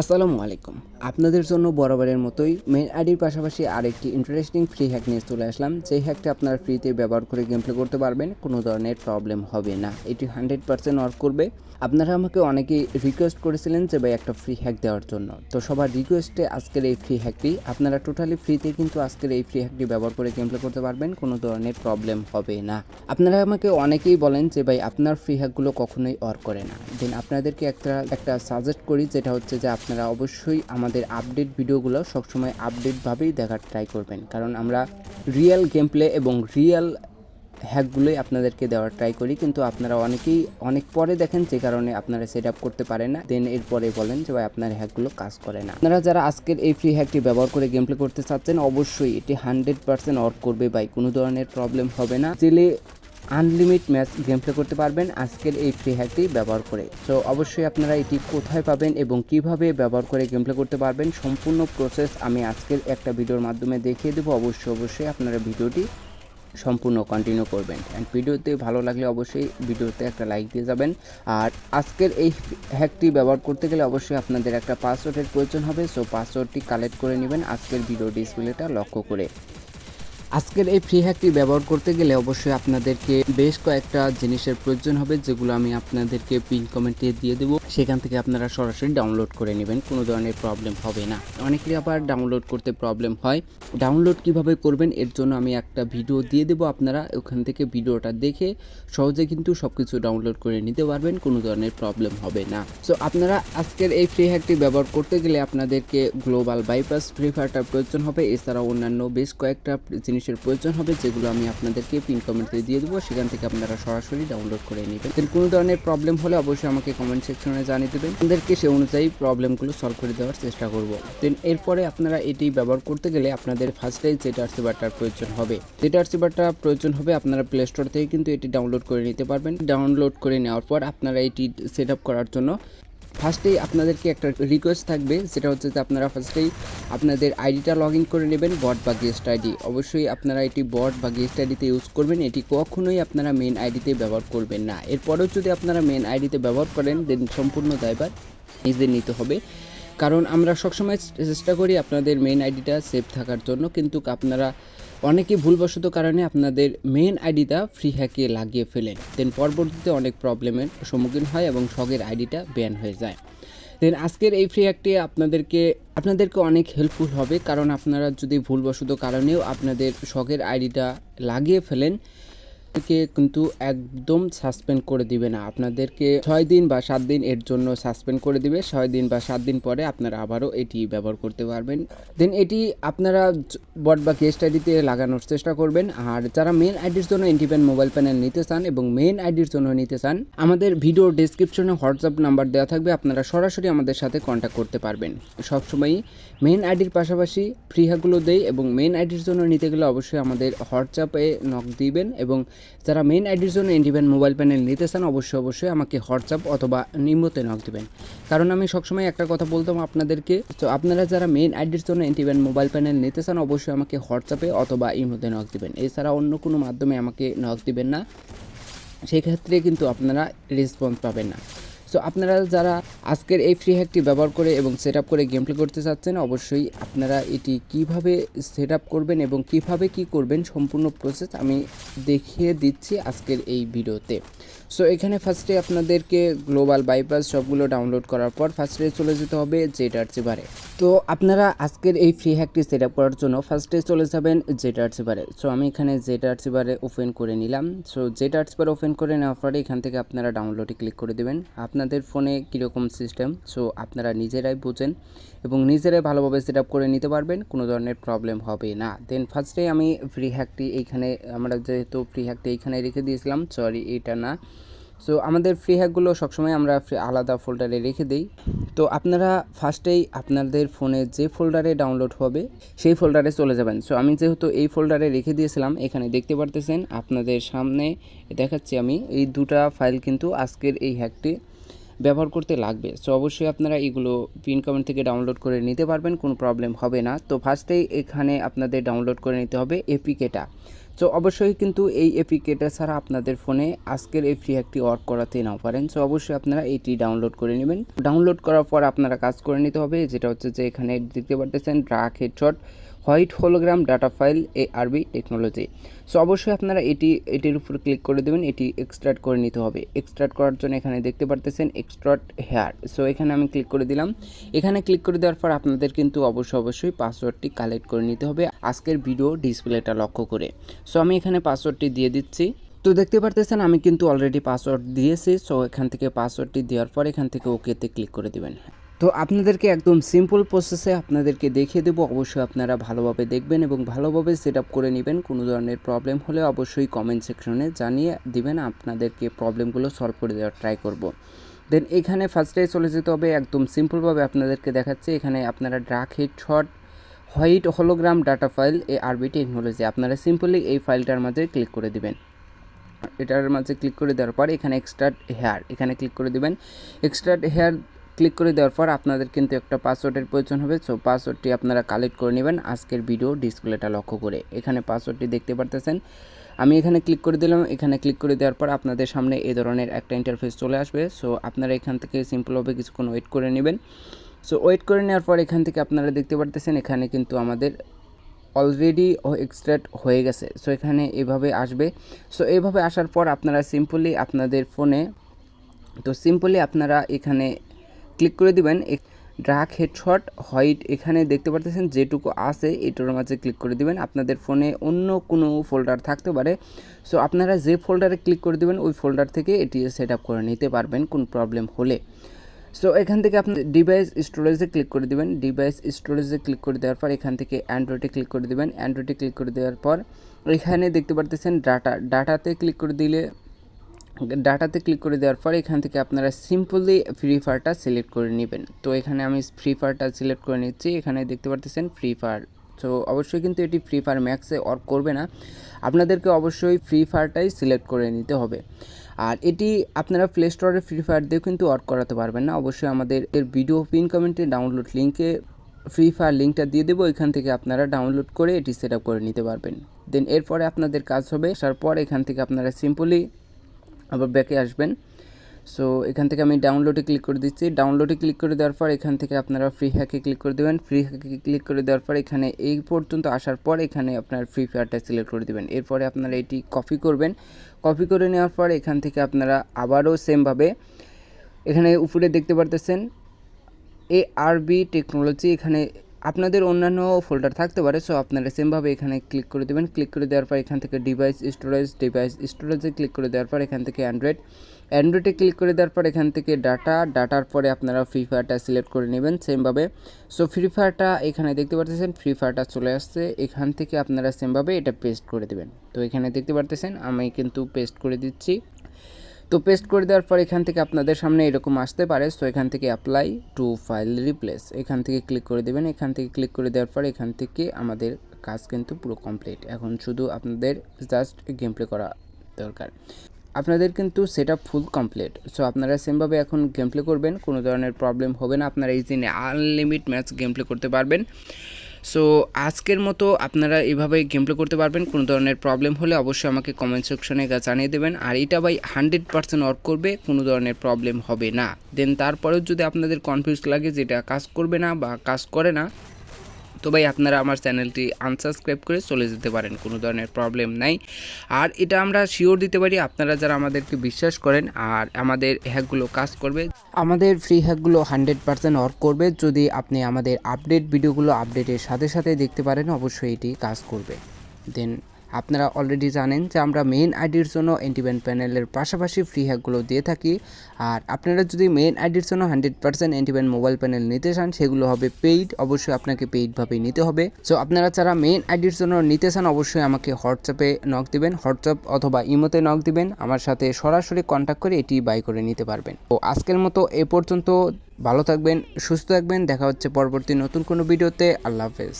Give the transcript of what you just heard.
আসসালামু আলাইকুম। আপনাদের জন্য বরাবরের মতোই মেন আইডির পাশাপাশি আরেকটি ইন্টারেস্টিং ফ্রি হ্যাক নিয়ে চলে আসলাম। যেই হ্যাকটা আপনারা ফ্রিতে ব্যবহার করে গেম প্লে করতে পারবেন, কোনো ধরনের প্রবলেম হবে না। এটি হান্ড্রেড পার্সেন্ট ওয়ার্ক করবে। আপনারা আমাকে অনেকেই রিকোয়েস্ট করেছিলেন যে ভাই একটা ফ্রি হ্যাক দেওয়ার জন্য। তো সবার রিকোয়েস্টে আজকের এই ফ্রি হ্যাকটি আপনারা টোটালি ফ্রিতে কিন্তু আজকের এই ফ্রি হ্যাকটি ব্যবহার করে গেম প্লে করতে পারবেন, কোনো ধরনের প্রবলেম হবে না। আপনারা আমাকে অনেকেই বলেন যে ভাই আপনার ফ্রি হ্যাকগুলো কখনোই ওয়ার্ক করে না। দেন আপনাদেরকে একটা একটা সাজেস্ট করি, যেটা হচ্ছে যে আপনারা অবশ্যই আমাদের আপডেট ভিডিওগুলো সবসময় আপডেটভাবেই দেখার ট্রাই করবেন। কারণ আমরা রিয়েল গেম প্লে এবং রিয়েল হ্যাকগুলোই আপনাদেরকে দেওয়ার ট্রাই করি, কিন্তু আপনারা অনেকেই অনেক পরে দেখেন যে কারণে আপনারা সেট আপ করতে পারেন না। দেন এরপরে বলেন যে, ভাই, আপনার হ্যাকগুলো কাজ করে না। আপনারা যারা আজকের এই ফ্রি হ্যাকটি ব্যবহার করে গেম প্লে করতে চাচ্ছেন, অবশ্যই এটি হান্ড্রেড পার্সেন্ট ওয়ার্ক করবে ভাই। কোনো ধরনের প্রবলেম হবে না। জেলে আনলিমিট ম্যাচ গেম প্লে করতে পারবেন আজকের এই ফ্রি হ্যাকটি ব্যবহার করে। তো অবশ্যই আপনারা এটি কোথায় পাবেন এবং কীভাবে ব্যবহার করে গেম প্লে করতে পারবেন সম্পূর্ণ প্রসেস আমি আজকের একটা ভিডিওর মাধ্যমে দেখিয়ে দেবো। অবশ্যই অবশ্যই আপনারা ভিডিওটি সম্পূর্ণ কন্টিনিউ করবেন। অ্যান্ড ভিডিওতে ভালো লাগলে অবশ্যই ভিডিওতে একটা লাইক দিয়ে যাবেন। আর আজকের এই হ্যাকটি ব্যবহার করতে গেলে অবশ্যই আপনাদের একটা পাসওয়ার্ডের প্রয়োজন হবে। সো পাসওয়ার্ডটি কালেক্ট করে নেবেন আজকের ভিডিও ডিসপ্লেটা লক্ষ্য করে। আজকের এই ফ্রি হ্যাকটি ব্যবহার করতে গেলে অবশ্যই আপনাদেরকে বেশ কয়েকটা জিনিসের প্রয়োজন হবে, যেগুলো আমি আপনাদেরকে পিন কমেন্টে দিয়ে দেবো। সেখান থেকে আপনারা সরাসরি ডাউনলোড করে নেবেন, কোনো ধরনের প্রবলেম হবে না। অনেকেরই আবার ডাউনলোড করতে প্রবলেম হয়। ডাউনলোড কীভাবে করবেন, এর জন্য আমি একটা ভিডিও দিয়ে দেবো আপনারা। ওখান থেকে ভিডিওটা দেখে সহজে কিন্তু সব কিছু ডাউনলোড করে নিতে পারবেন, কোনো ধরনের প্রবলেম হবে না। সো আপনারা আজকের এই ফ্রি হ্যাকটি ব্যবহার করতে গেলে আপনাদেরকে গ্লোবাল বাইপাস ফ্রি ফায়ারটার প্রয়োজন হবে। এছাড়াও অন্যান্য বেশ কয়েকটা জিনিসের প্রয়োজন হবে, যেগুলো আমি আপনাদেরকে পিন কমেন্টে দিয়ে দেবো। সেখান থেকে আপনারা সরাসরি ডাউনলোড করে নেবেন। দেন কোনো ধরনের প্রবলেম হলে অবশ্যই আমাকে কমেন্ট সেকশনে জানিয়ে দেবেন। আপনাদেরকে সে অনুযায়ী প্রবলেমগুলো সলভ করে দেওয়ার চেষ্টা করব। দেন এরপরে আপনারা এটি ব্যবহার করতে গেলে আপনাদের ফার্স্টে জেটারসি বাটার প্রয়োজন হবে। জেটারসি বাটা প্রয়োজন হবে আপনারা প্লে স্টোর থেকে কিন্তু এটি ডাউনলোড করে নিতে পারবেন। ডাউনলোড করে নেওয়ার পর আপনারা এটি সেট করার জন্য ফার্স্টেই আপনাদেরকে একটা রিকোয়েস্ট থাকবে, সেটা হচ্ছে যে আপনারা ফার্স্টেই আপনাদের আইডিটা লগ ইন করে নেবেন বট বা গেস্ট আইডি অবশ্যই আপনারা এটি বট বা গেস্ট আইডিতে ইউজ করবেন, এটি কখনোই আপনারা মেন আইডিতে ব্যবহার করবেন না। এরপরেও যদি আপনারা মেন আইডিতে ব্যবহার করেন দেন সম্পূর্ণ দায়ভার নিজেদের নিতে হবে। কারণ আমরা সবসময় চেষ্টা করি আপনাদের মেন আইডিটা সেভ থাকার জন্য, কিন্তু আপনারা অনেকে ভুলবশত কারণে আপনাদের মেন আইডিটা ফ্রি হ্যাকে লাগিয়ে ফেলেন। দেন পরবর্তীতে অনেক প্রবলেমের সম্মুখীন হয় এবং শখের আইডিটা ব্যান হয়ে যায়। দেন আজকের এই ফ্রি হ্যাকটি আপনাদেরকে আপনাদেরকে অনেক হেল্পফুল হবে। কারণ আপনারা যদি ভুলবশত কারণেও আপনাদের শখের আইডিটা লাগিয়ে ফেলেন কে কিন্তু একদম সাসপেন্ড করে দিবে না। আপনাদেরকে ছয় দিন বা সাত দিন এর জন্য সাসপেন্ড করে দিবে। ছয় দিন বা সাত দিন পরে আপনারা আবারও এটি ব্যবহার করতে পারবেন। দেন এটি আপনারা বট বা গেস্ট আইডিতে লাগানোর চেষ্টা করবেন। আর যারা মেন আইডির জন্য ইন্ডিপেন মোবাইল প্যানেল নিতে চান এবং মেন আইডির জন্য নিতে চান, আমাদের ভিডিও ডিসক্রিপশনে হোয়াটসঅ্যাপ নাম্বার দেওয়া থাকবে। আপনারা সরাসরি আমাদের সাথে কন্ট্যাক্ট করতে পারবেন। সবসময়ই মেন আইডির পাশাপাশি ফ্রি হ্যাকগুলো দেই এবং মেন আইডির জন্য নিতে গেলে অবশ্যই আমাদের হোয়াটসঅ্যাপে নক দিবেন এবং যারা মেন আইডির জন্য ইন্ডিপেন্ড মোবাইল প্যানেল নিতে চান, অবশ্যই অবশ্যই আমাকে হোয়াটসঅ্যাপ অথবা নিম্নতে নক দিবেন। কারণ আমি সবসময় একটা কথা বলতাম আপনাদেরকে, তো আপনারা যারা মেন আইডির জন্য ইন্ডিপেন্ড মোবাইল প্যানেল নিতে চান, অবশ্যই আমাকে হোয়াটসঅ্যাপে অথবা ইমোতে নক দিবেন। এছাড়া অন্য কোনো মাধ্যমে আমাকে নক দিবেন না। সেক্ষেত্রে কিন্তু আপনারা রেসপন্স পাবেন না। সো আপনারা যারা আজকের এই ফ্রি হ্যাকটি ব্যবহার করে এবং সেট করে গেম প্লে করতে চাচ্ছেন, অবশ্যই আপনারা এটি কীভাবে সেট করবেন এবং কীভাবে কি করবেন সম্পূর্ণ প্রসেস আমি দেখিয়ে দিচ্ছি আজকের এই ভিডিওতে সো এখানে ফার্স্টে আপনাদেরকে গ্লোবাল বাইপাস সবগুলো ডাউনলোড করার পর ফার্স্টে চলে যেতে হবে জেটার বারে তো, আপনারা আজকের এই ফ্রি হ্যাকটি সেট আপ করার জন্য ফার্স্টে চলে যাবেন জেটার বারে সো আমি এখানে জেটার বারে ওপেন করে নিলাম। সো জেটার বার ওপেন করে নেওয়ার পরে এখান থেকে আপনারা ডাউনলোডে ক্লিক করে দেবেন। আপনাদের ফোনে কীরকম সিস্টেম সো আপনারা নিজেরাই বোঝেন এবং নিজেরাই ভালোভাবে সেট আপ করে নিতে পারবেন, কোনো ধরনের প্রবলেম হবে না। দেন ফার্স্টে আমি ফ্রি হ্যাকটি এইখানে, আমরা যেহেতু ফ্রি হ্যাকটি এইখানে রেখে দিয়েছিলাম সরি এটা না। সো আমাদের ফ্রি হ্যাকগুলো সবসময় আমরা আলাদা ফোল্ডারে রেখে দিই। তো আপনারা ফার্স্টেই আপনাদের ফোনে যে ফোল্ডারে ডাউনলোড হবে, সেই ফোল্ডারে চলে যাবেন। সো আমি যেহেতু এই ফোল্ডারে রেখে দিয়েছিলাম, এখানে দেখতে পারতেছেন আপনাদের সামনে দেখাচ্ছি আমি, এই দুটা ফাইল কিন্তু আজকের এই হ্যাকটি ব্যবহার করতে লাগবে। সো অবশ্যই আপনারা এগুলো পিন কমেন্ট থেকে ডাউনলোড করে নিতে পারবেন, কোনো প্রবলেম হবে না। তো ফার্স্টেই এখানে আপনাদের ডাউনলোড করে নিতে হবে এপিকেটা সো অবশ্যই কিন্তু এই এপ্লিকেটার ছাড়া আপনাদের ফোনে আজকের এই ফ্রি হ্যাকটি ওয়ার্ক করাতে নাও পারেন। সো অবশ্যই আপনারা এটি ডাউনলোড করে নেবেন। ডাউনলোড করার পর আপনারা কাজ করে নিতে হবে, যেটা হচ্ছে যে এখানে দেখতে পারতেছেন drag headshot white hologram data file A RB technology. So, অবশ্যই আপনারা এটি, এটির উপর ক্লিক করে দেবেন, এটি এক্সট্রাক্ট করে নিতে হবে। এক্সট্রাক্ট করার জন্য এখানে দেখতে পারতেছেন এক্সট্রাক্ট হেয়ার। সো, এখানে আমি ক্লিক করে দিলাম। এখানে ক্লিক করে দেওয়ার পর আপনাদের কিন্তু অবশ্যই অবশ্যই পাসওয়ার্ডটি কালেক্ট করে নিতে হবে আজকের ভিডিও ডিসপ্লেটা লক্ষ্য করে। সো, আমি এখানে পাসওয়ার্ডটি দিয়ে দিচ্ছি। তো, দেখতে পারতেছেন আমি কিন্তু অলরেডি পাসওয়ার্ড দিয়েছি। সো, এখান থেকে পাসওয়ার্ডটি দেওয়ার পর এখান থেকে ওকেতে ক্লিক করে দেবেন। তো আপনাদেরকে একদম সিম্পল প্রসেসে আপনাদেরকে দেখিয়ে দেবো। অবশ্যই আপনারা ভালোভাবে দেখবেন এবং ভালোভাবে সেট করে নেবেন। কোনো ধরনের প্রবলেম হলে অবশ্যই কমেন্ট সেকশনে জানিয়ে দিবেন, আপনাদেরকে প্রবলেমগুলো সলভ করে দেওয়ার ট্রাই করব। দেন এখানে ফার্স্টে চলে যেতে হবে, একদম সিম্পলভাবে আপনাদেরকে দেখাচ্ছে। এখানে আপনারা drag hit shot white hologram data file A RB technology আপনারা সিম্পলি এই ফাইলটার মাঝে ক্লিক করে দিবেন। এটার মাঝে ক্লিক করে দেওয়ার পর এখানে এক্সট্রাট হেয়ার এখানে ক্লিক করে দিবেন। এক্সট্রাট হেয়ার ক্লিক করে দেওয়ার পর আপনাদের কিন্তু একটা পাসওয়ার্ডের প্রয়োজন হবে। সো পাসওয়ার্ডটি আপনারা কালেক্ট করে নেবেন। আজকের ভিডিও ডিসপ্লেটা লক্ষ্য করে। এখানে পাসওয়ার্ডটি দেখতে পারতেছেন। আমি এখানে ক্লিক করে দিলাম। এখানে ক্লিক করে দেওয়ার পর আপনাদের সামনে এই ধরনের একটা ইন্টারফেস চলে আসবে। সো আপনারা এখান থেকে সিম্পলভাবে কিছুক্ষণ ওয়েট করে নেবেন। সো ওয়েট করে নেওয়ার পর এখান থেকে আপনারা দেখতে পারতেছেন, এখানে কিন্তু আমাদের অলরেডি এক্সট্রাক্ট হয়ে গেছে। সো এখানে এভাবে আসবে। সো এইভাবে আসার পর আপনারা সিম্পলি আপনাদের ফোনে তো সিম্পলি আপনারা এখানে ক্লিক করে দিবেন। ড্রাক হেডশট হোয়াইট এখানে দেখতে পারতেছেন যেটুকু আছে, এটার মাঝে ক্লিক করে দিবেন। আপনাদের ফোনে অন্য কোনো ফোল্ডার থাকতে পারে। সো, আপনারা যে ফোল্ডারে ক্লিক করে দিবেন, ওই ফোল্ডার থেকে এটি সেট করে নিতে পারবেন কোন প্রবলেম হলে। সো, এখান থেকে আপনি ডিভাইস স্টোরেজে ক্লিক করে দিবেন। ডিভাইস স্টোরেজে ক্লিক করে দেওয়ার পর এখান থেকে অ্যান্ড্রয়েডে ক্লিক করে দিবেন। অ্যান্ড্রয়েডে ক্লিক করে দেওয়ার পর এখানে দেখতে পারতেছেন ডাটা। ডাটাতে ক্লিক করে দিলে ডাটাতে ক্লিক করে দেওয়ার পর এখান থেকে আপনারা সিম্পলি ফ্রি ফায়ারটা সিলেক্ট করে নেবেন। তো এখানে আমি ফ্রি ফায়ারটা সিলেক্ট করে নিচ্ছি। এখানে দেখতে পারতেছেন ফ্রি ফায়ার। তো অবশ্যই কিন্তু এটি ফ্রি ফায়ার ম্যাক্সে ওয়ার্ক করবে না। আপনাদেরকে অবশ্যই ফ্রি ফায়ারটাই সিলেক্ট করে নিতে হবে। আর এটি আপনারা প্লে স্টোরে ফ্রি ফায়ার দিয়েও কিন্তু ওয়ার্ক করাতে পারবেন না। অবশ্যই আমাদের এর ভিডিও পিন কমেন্টে ডাউনলোড লিঙ্কে ফ্রি ফায়ার লিঙ্কটা দিয়ে দেবো। এখান থেকে আপনারা ডাউনলোড করে এটি সেট করে নিতে পারবেন। দেন এরপরে আপনাদের কাজ হবে। আসার পর এখান থেকে আপনারা সিম্পলি আবার ব্যাকে আসবেন। সো এখান থেকে আমি ডাউনলোডে ক্লিক করে দিচ্ছি। ডাউনলোডে ক্লিক করে দেওয়ার পর এখান থেকে আপনারা ফ্রি হ্যাকে ক্লিক করে দেবেন। ফ্রি হ্যাকে ক্লিক করে দেওয়ার পর এখানে এই পর্যন্ত আসার পর এখানে আপনার ফ্রি ফায়ারটা সিলেক্ট করে দেবেন। এরপরে আপনারা এটি কপি করবেন। কপি করে নেওয়ার পর এখান থেকে আপনারা আবারও সেমভাবে এখানে উপরে দেখতে পারতেছেন, এ আরবি টেকনোলজি এখানে আপনাদের অন্যান্য ফোল্ডার থাকতে পারে সো আপনারা সেমভাবে এখানে ক্লিক করে দেবেন। ক্লিক করে দেওয়ার পর এখান থেকে ডিভাইস স্টোরেজ ডিভাইস স্টোরেজে ক্লিক করে দেওয়ার পর এখান থেকে অ্যান্ড্রয়েড অ্যান্ড্রয়েডে ক্লিক করে দেওয়ার পর এখান থেকে ডাটা ডাটার পরে আপনারা ফ্রি ফায়ারটা সিলেক্ট করে নেবেন সেমভাবে সো ফ্রি ফায়ারটা এখানে দেখতে পারতেছেন ফ্রি ফায়ারটা চলে আসছে। এখান থেকে আপনারা সেমভাবে এটা পেস্ট করে দেবেন। তো এখানে দেখতে পারতেছেন, আমি কিন্তু পেস্ট করে দিচ্ছি। তো পেস্ট করে দেওয়ার পর এখান থেকে আপনাদের সামনে এরকম আসতে পারে। সো এখান থেকে অ্যাপ্লাই টু ফাইল রিপ্লেস এখান থেকে ক্লিক করে দেবেন। এখান থেকে ক্লিক করে দেওয়ার পর এখান থেকে আমাদের কাজ কিন্তু পুরো কমপ্লিট এখন শুধু আপনাদের জাস্ট গেম প্লে করা দরকার। আপনাদের কিন্তু সেট ফুল কমপ্লিট সো আপনারা সেমভাবে এখন গেম প্লে করবেন। কোনো ধরনের প্রবলেম হবে না। আপনারা ইজিনে আনলিমিট ম্যাচ গেম প্লে করতে পারবেন। সো আজকের মতো আপনারা এভাবে গেম প্লে করতে পারবেন। কোনো ধরনের প্রবলেম হলে অবশ্যই আমাকে কমেন্ট সেকশনে জানিয়ে দেবেন। আর এটা ভাই হান্ড্রেড পার্সেন্ট ওয়ার্ক করবে, কোনো ধরনের প্রবলেম হবে না। দেন তারপরেও যদি আপনাদের কনফিউজ লাগে যেটা কাজ করবে না বা কাজ করে না তো ভাই আপনারা আমার চ্যানেলটি আনসাবস্ক্রাইব করে চলে যেতে পারেন, কোনো ধরনের প্রবলেম নাই। আর এটা আমরা শিওর দিতে পারি, আপনারা যারা আমাদেরকে বিশ্বাস করেন আর আমাদের হ্যাকগুলো কাজ করবে। আমাদের ফ্রি হ্যাকগুলো হান্ড্রেড পার্সেন্ট ওয়ার্ক করবে, যদি আপনি আমাদের আপডেট ভিডিওগুলো আপডেটের সাথে সাথে দেখতে পারেন, অবশ্যই এটি কাজ করবে। দেন আপনারা অলরেডি জানেন যে আমরা মেইন আইডির জন্য অ্যান্টিভেন প্যানেলের পাশাপাশি ফ্রি হ্যাকগুলো দিয়ে থাকি। আর আপনারা যদি মেইন আইডির জন্য হান্ড্রেড পার্সেন্ট অ্যান্টিভেন মোবাইল প্যানেল নিতে চান, সেগুলো হবে পেইড অবশ্যই আপনাকে পেইডভাবেই নিতে হবে। সো আপনারা যারা মেইন আইডির জন্য নিতে চান, অবশ্যই আমাকে হোয়াটসঅ্যাপে নক দিবেন হোয়াটসঅ্যাপ অথবা ইমোতে নক দিবেন। আমার সাথে সরাসরি কন্ট্যাক্ট করে এটি বাই করে নিতে পারবেন। তো, আজকের মতো এ পর্যন্ত। ভালো থাকবেন, সুস্থ থাকবেন। দেখা হচ্ছে পরবর্তী নতুন কোনো ভিডিওতে আল্লাহ হাফেজ।